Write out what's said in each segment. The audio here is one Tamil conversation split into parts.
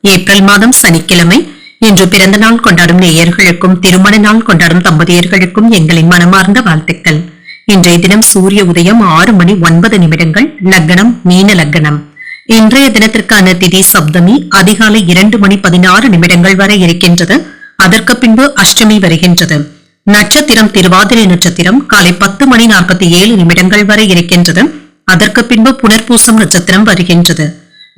ஏப்ரல் மாதம் சனிக்கிழமை. இன்று பிறந்த நாள் கொண்டாடும் நேயர்களுக்கும் திருமண நாள் கொண்டாடும் தம்பதியர்களுக்கும் எங்களின் மனமார்ந்த வாழ்த்துக்கள். இன்றைய தினம் சூரிய உதயம் ஆறு மணி ஒன்பது நிமிடங்கள் லக்னம் மீன லக்னம். இன்றைய தினத்திற்கான திதி சப்தமி அதிகாலை இரண்டு மணி பதினாறு நிமிடங்கள் வரை இருக்கின்றது. அதற்கு பின்பு அஷ்டமி வருகின்றது. நட்சத்திரம் திருவாதிரை நட்சத்திரம் காலை பத்து மணி நாற்பத்தி ஏழு நிமிடங்கள் வரை இருக்கின்றது. அதற்கு பின்பு புனர்பூசம் நட்சத்திரம் வருகின்றது.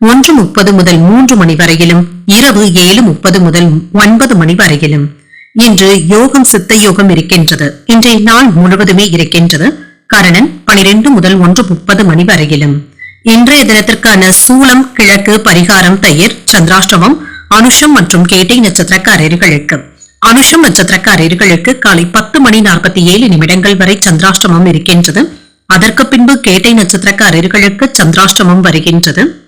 ஒன்று முப்பது முதல் மூன்று மணி வரையிலும் இரவு ஏழு முப்பது முதல் ஒன்பது மணி வரையிலும். இன்று யோகம் சித்த யோகம் இருக்கின்றது. இன்றைய நாள் முழுவதுமே இருக்கின்றது. கரணன் பனிரெண்டு முதல் ஒன்று முப்பது மணி வரையிலும். இன்றைய தினத்திற்கான சூலம் கிழக்கு பரிகாரம் தயிர் சந்திராஷ்டமம் அனுஷம் மற்றும் கேட்டை நட்சத்திரக்காரர்களுக்கு. அனுஷம் நட்சத்திரக்காரர்களுக்கு காலை பத்து மணி நாற்பத்தி ஏழு நிமிடங்கள் வரை சந்திராஷ்டமம் இருக்கின்றது. அதற்கு பின்பு கேட்டை நட்சத்திரக்காரர்களுக்கு சந்திராஷ்டமம் வருகின்றது.